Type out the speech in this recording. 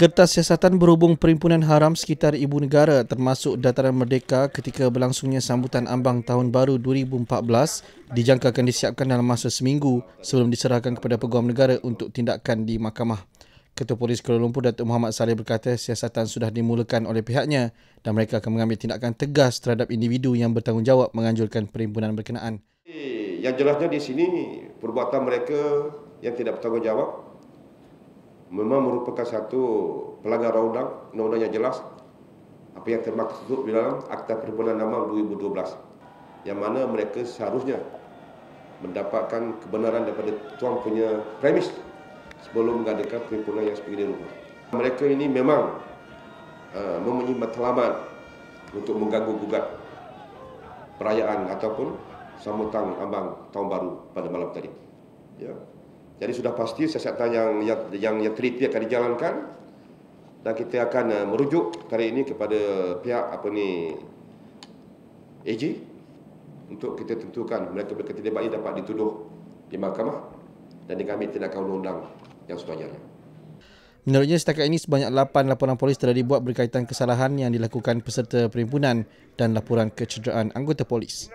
Kertas siasatan berhubung Perhimpunan Haram sekitar Ibu Negara termasuk Dataran Merdeka ketika berlangsungnya sambutan ambang Tahun Baru 2014 dijangkakan disiapkan dalam masa seminggu sebelum diserahkan kepada Peguam Negara untuk tindakan di mahkamah. Ketua Polis Kuala Lumpur Datuk Muhammad Saleh berkata siasatan sudah dimulakan oleh pihaknya dan mereka akan mengambil tindakan tegas terhadap individu yang bertanggungjawab menganjurkan perhimpunan berkenaan. Yang jelasnya di sini perbuatan mereka yang tidak bertanggungjawab memang merupakan satu pelanggaran undang undang yang jelas apa yang termaktub di dalam Akta Perhimpunan Nama 2012 yang mana mereka seharusnya mendapatkan kebenaran daripada tuan punya premis sebelum mengadakan perhimpunan yang sebegini rupa. Mereka ini memang uh, mempunyai matlamat untuk mengganggu gugat perayaan ataupun sambutan ambang tahun baru pada malam tadi. Ya. Jadi sudah pasti siasatan yang yang yang, yang teliti akan dijalankan dan kita akan uh, merujuk kali ini kepada pihak apa ni AG untuk kita tentukan mereka berketidabat ini dapat dituduh di mahkamah dan diambil tindakan undang-undang yang sebenarnya. Menurutnya setakat ini sebanyak 8 laporan polis telah dibuat berkaitan kesalahan yang dilakukan peserta perhimpunan dan laporan kecederaan anggota polis.